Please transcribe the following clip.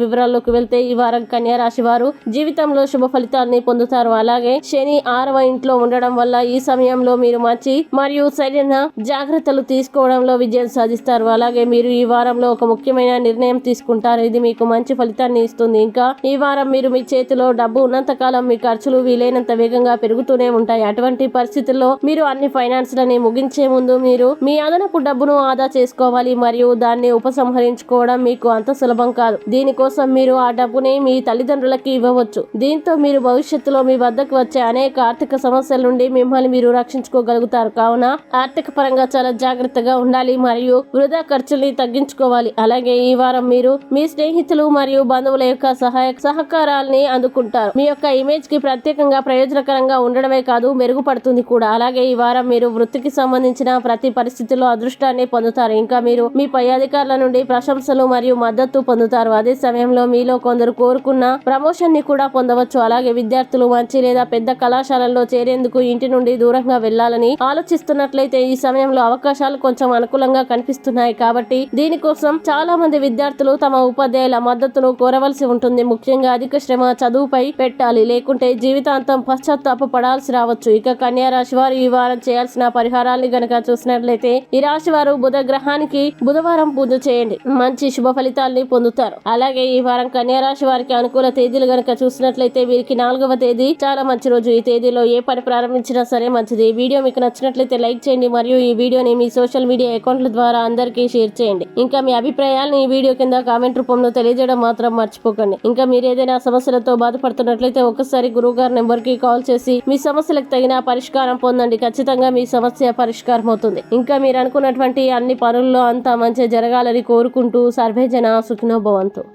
వివరాల్లోకి వెళ్తే ఈ వారం కన్యా రాశి వారు జీవితంలో శుభ ఫలితాన్ని పొందుతారు. అలాగే శని ఆరవ ఇంట్లో ఉండడం వల్ల ఈ సమయంలో మీరు మంచి మరియు సరైన జాగ్రత్తలు తీసుకోవడంలో విజయం సాధిస్తారు. అలాగే మీరు ఈ వారంలో ఒక ముఖ్యమైన నిర్ణయం తీసుకుంటారు. ఇది మీకు మంచి ఫలితాన్ని ఇస్తుంది. ఇంకా ఈ వారం మీరు మీ చేతిలో డబ్బు ఉన్నంత కాలం మీ ఖర్చులు వీలైనంత వేగంగా పెరుగుతూనే ఉంటాయి. అటువంటి పరిస్థితుల్లో మీరు అన్ని ఫైనాన్స్ లని ముగించే ముందు మీరు మీ అదనపు డబ్బును ఆదా చేసుకోవాలి. మరియు దాన్ని ఉపసంహరించుకోవడం మీకు అంత సులభం కాదు. దీనికి కోసం మీరు ఆ డబ్బుని మీ తల్లిదండ్రులకి ఇవ్వవచ్చు. దీంతో మీరు భవిష్యత్తులో మీ వద్దకు వచ్చే అనేక ఆర్థిక సమస్యల నుండి మిమ్మల్ని మీరు రక్షించుకోగలుగుతారు. కావున ఆర్థిక పరంగా చాలా జాగ్రత్తగా ఉండాలి మరియు వృధా ఖర్చుల్ని తగ్గించుకోవాలి. అలాగే ఈ వారం మీరు మీ స్నేహితులు మరియు బంధువుల యొక్క సహాయ సహకారాల్ని అందుకుంటారు. మీ యొక్క ఇమేజ్కి ప్రత్యేకంగా ప్రయోజనకరంగా ఉండడమే కాదు మెరుగుపడుతుంది కూడా. అలాగే ఈ వారం మీరు వృత్తికి సంబంధించిన ప్రతి పరిస్థితిలో అదృష్టాన్ని పొందుతారు. ఇంకా మీరు మీ పై అధికారుల నుండి ప్రశంసలు మరియు మద్దతు పొందుతారు. అదే సమయంలో మీలో కొందరు కోరుకున్న ప్రమోషన్ని కూడా పొందవచ్చు. అలాగే విద్యార్థులు మంచి లేదా పెద్ద కళాశాలల్లో చేరేందుకు ఇంటి నుండి దూరంగా వెళ్ళాలని ఆలోచిస్తున్నట్లయితే ఈ సమయంలో అవకాశాలు కొంచెం అనుకూలంగా కనిపిస్తున్నాయి. కాబట్టి దీనికోసం చాలా మంది విద్యార్థులు తమ ఉపాధ్యాయుల మద్దతును కోరవలసి ఉంటుంది. ముఖ్యంగా అధిక శ్రమ చదువుపై పెట్టాలి. లేకుంటే జీవితాంతం పశ్చాత్తాప పడాల్సి రావచ్చు. ఇక కన్యా రాశి వారు ఈ వారం చేయాల్సిన పరిహారాన్ని గనక చూసినట్లయితే ఈ రాశి వారు బుధ గ్రహానికి బుధవారం పూజ చేయండి. మంచి శుభ ఫలితాల్ని పొందుతారు. అలాగే ఈ వారం కన్యారాశి వారికి అనుకూల తేదీలు గనక చూసినట్లయితే వీరికి నాలుగవ తేదీ. చాలా మంచి రోజు. ఈ తేదీలో ఏ పని ప్రారంభించినా సరే మంచిది. ఈ వీడియో మీకు నచ్చినట్లయితే లైక్ చేయండి మరియు ఈ వీడియోని మీ సోషల్ మీడియా అకౌంట్ల ద్వారా అందరికీ షేర్ చేయండి. ఇంకా మీ అభిప్రాయాలను ఈ వీడియో కింద కామెంట్ రూపంలో తెలియజేయడం మాత్రం మర్చిపోకండి. ఇంకా మీరు ఏదైనా సమస్యలతో బాధపడుతున్నట్లయితే ఒకసారి గురువు గారి నెంబర్కి కాల్ చేసి మీ సమస్యలకు తగిన పరిష్కారం పొందండి. ఖచ్చితంగా మీ సమస్య పరిష్కారం అవుతుంది. ఇంకా మీరు అనుకున్నటువంటి అన్ని పనుల్లో అంతా మంచి జరగాలని కోరుకుంటూ సర్వేజన సుఖినోభవంతు.